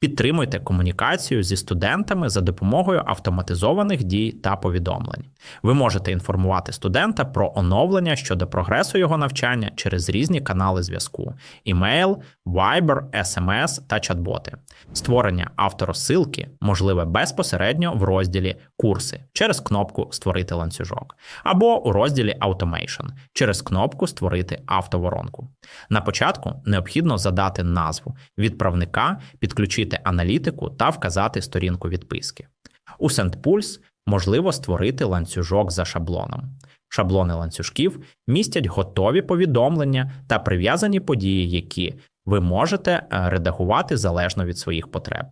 Підтримуйте комунікацію зі студентами за допомогою автоматизованих дій та повідомлень. Ви можете інформувати студента про оновлення щодо прогресу його навчання через різні канали зв'язку: імейл, Viber, SMS та чат-боти. Створення авторозсилки можливе безпосередньо в розділі Курси через кнопку Створити ланцюжок або у розділі Automation через кнопку Створити автоворонку. На початку необхідно задати назву відправника, підключити аналітику та вказати сторінку відписки. У SendPulse можливо створити ланцюжок за шаблоном. Шаблони ланцюжків містять готові повідомлення та прив'язані події, які ви можете е, редагувати залежно від своїх потреб.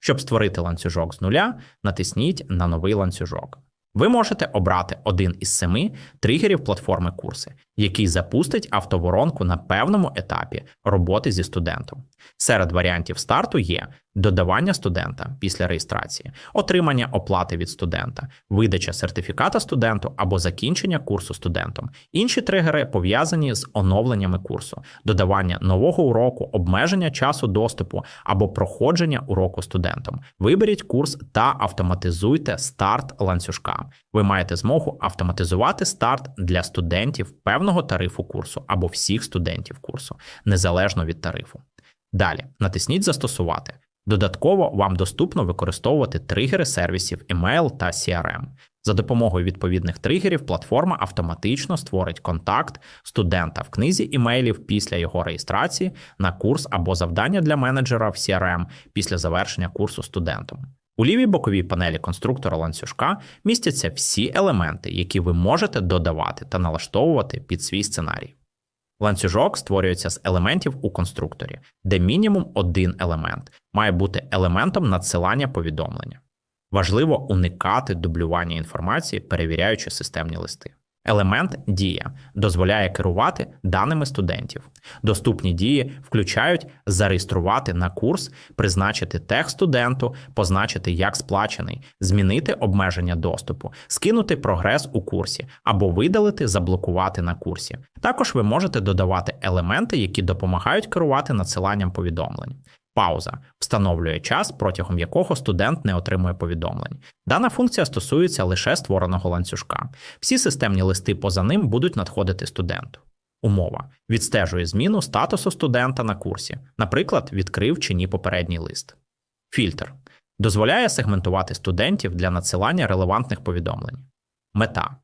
Щоб створити ланцюжок з нуля, натисніть на новий ланцюжок. Ви можете обрати один із семи тригерів платформи курси, який запустить автоворонку на певному етапі роботи зі студентом. Серед варіантів старту є додавання студента після реєстрації, отримання оплати від студента, видача сертифіката студенту або закінчення курсу студентом. Інші тригери пов'язані з оновленнями курсу, додавання нового уроку, обмеження часу доступу або проходження уроку студентом. Виберіть курс та автоматизуйте старт ланцюжка. Ви маєте змогу автоматизувати старт для студентів певного тарифу курсу або всіх студентів курсу, незалежно від тарифу. Далі натисніть Застосувати. Додатково вам доступно використовувати тригери сервісів email та CRM. За допомогою відповідних тригерів платформа автоматично створить контакт студента в книзі імейлів після його реєстрації на курс або завдання для менеджера в CRM після завершення курсу студентом. У лівій боковій панелі конструктора ланцюжка містяться всі елементи, які ви можете додавати та налаштовувати під свій сценарій. Ланцюжок створюється з елементів у конструкторі, де мінімум один елемент має бути елементом надсилання повідомлення. Важливо уникати дублювання інформації, перевіряючи системні листи. Елемент дія дозволяє керувати даними студентів. Доступні дії включають зареєструвати на курс, призначити тег студенту, позначити як сплачений, змінити обмеження доступу, скинути прогрес у курсі або видалити, заблокувати на курсі. Також ви можете додавати елементи, які допомагають керувати надсиланням повідомлень. Пауза встановлює час, протягом якого студент не отримує повідомлень. Дана функція стосується лише створеного ланцюжка. Всі системні листи поза ним будуть надходити студенту. Умова відстежує зміну статусу студента на курсі, наприклад, відкрив чи ні попередній лист. Фільтр дозволяє сегментувати студентів для надсилання релевантних повідомлень. Мета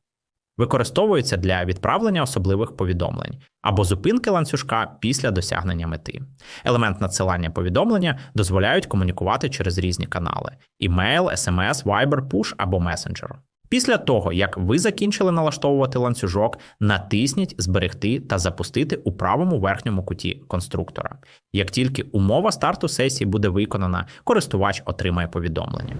використовується для відправлення особливих повідомлень або зупинки ланцюжка після досягнення мети. Елемент надсилання повідомлення дозволяють комунікувати через різні канали: імейл, SMS, Viber, Push або Messenger. Після того, як ви закінчили налаштовувати ланцюжок, натисніть Зберегти та запустити у правому верхньому куті конструктора. Як тільки умова старту сесії буде виконана, користувач отримає повідомлення.